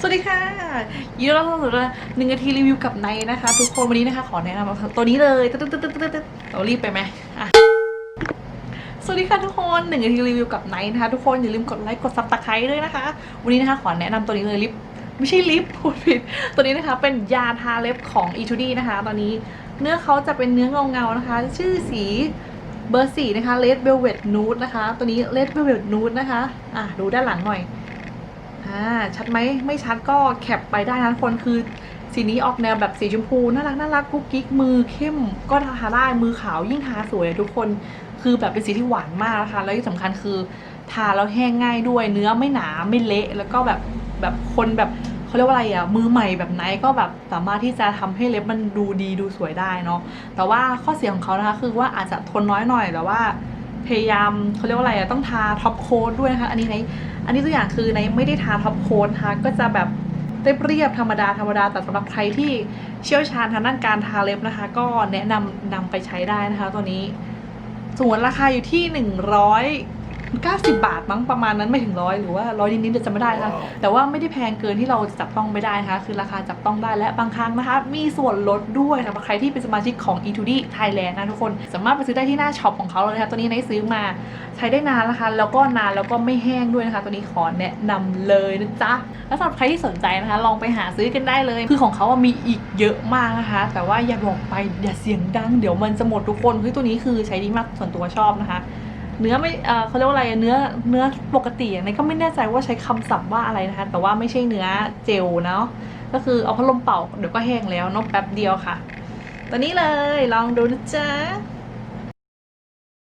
สวัสดีค่ะยินดีต้อนรับสู่หนึ่งนาทีรีวิวกับไนนะคะ ทุกคนวันนี้นะคะ ขอแนะนำตัวนี้เลยตึ๊ดตึ๊ดตึ๊ดตึ๊ดตึ๊ดเรารีบไปไหมอะสวัสดีค่ะทุกคนหนึ่งนาทีรีวิวกับไนท์นะคะทุกคนอย่าลืมกดไลค์กดซับสไครต์ด้วยนะคะ วันนี้นะคะขอแนะนำตัวนี้เลยลิปไม่ใช่ลิปพูดผิดตัวนี้นะคะเป็นยาทาเล็บของ e 2 d นะคะ ตอนนี้เนื้อเขาจะเป็นเนื้อเงาๆนะคะ ชื่อสีเบอร์สี่นะคะ Red Velvet Nude นะคะ ตัวนี้ Red Velvet Nude นะคะ อะดูด้านหลังหน่อย อ่าชัดไหมไม่ชัดก็แคปไปได้นะคนคือสีนี้ออกแนวแบบสีชมพูน่ารักน่ารักกุ๊กกิ๊กมือเข้มก็ทาได้มือขาวยิ่งทาสวยทุกคนคือแบบเป็นสีที่หวานมากนะคะแล้วที่สำคัญคือทาแล้วแห้งง่ายด้วยเนื้อไม่หนาไม่เละ แล้วก็แบบแบบคนแบบเขาเรียกว่าอะไรอะมือใหม่แบบไหนก็แบบสามารถที่จะทำให้เล็บมันดูดีดูสวยได้เนาะแต่ว่าข้อเสียของเขานะคะคือว่าอาจจะทนน้อยหน่อยแต่ว่า พยายามเขาเรียกว่าอะไรอะต้องทาท็อปโค้ดด้วยนะคะ อันนี้ในอันนี้ตัวอย่างคือในไม่ได้ทาท็อปโค้ดนะคะก็จะแบบเรียบเรียบธรรมดาธรรมดาแต่สำหรับใครที่เชี่ยวชาญทางด้านการทาเล็บนะคะ ก็แนะนำนำไปใช้ได้นะคะตัวนี้ส่วนราคาอยู่ที่ 190 บาทมั้งประมาณนั้นไม่ถึงร้อยหรือว่าร้อยนิดๆเดี๋ยวจะไม่ได้นะคะแต่ว่าไม่ได้แพงเกินที่เราจะจับต้องไม่ได้นะคะคือราคาจับต้องได้และบางครั้งนะคะ มีส่วนลดด้วยสำหรับใครที่เป็นสมาชิกของ E2D Thailand นะทุกคนสามารถไปซื้อได้ที่หน้าช็อปของเขาเลยนะคะตัวนี้ในซื้อมาใช้ได้นานนะคะ แล้วก็นานแล้วก็ไม่แห้งด้วยนะคะ ตัวนี้ขอแนะนำเลยนะจ๊ะแล้วสำหรับใครที่สนใจนะคะ ลองไปหาซื้อกันได้เลย คือของเขาอะมีอีกเยอะมากนะคะ แต่ว่าอย่าบอกไปอย่าเสียงดัง เดี๋ยวมันจะหมดทุกคนคือตัวนี้คือใช้ดีมากส่วนตัวชอบนะคะ เนื้อไม่เออเขาเรียกว่าอะไรเนื้อเนื้อปกติในก็ไม่แน่ใจว่าใช้คำศัพท์ว่าอะไรนะคะ แต่ว่าไม่ใช่เนื้อเจลเนาะก็คือเอาพัดลมเป่าเดี๋ยวก็แห้งแล้วนกแป๊บเดียวค่ะ ตอนนี้เลยลองดูนะจ๊ะ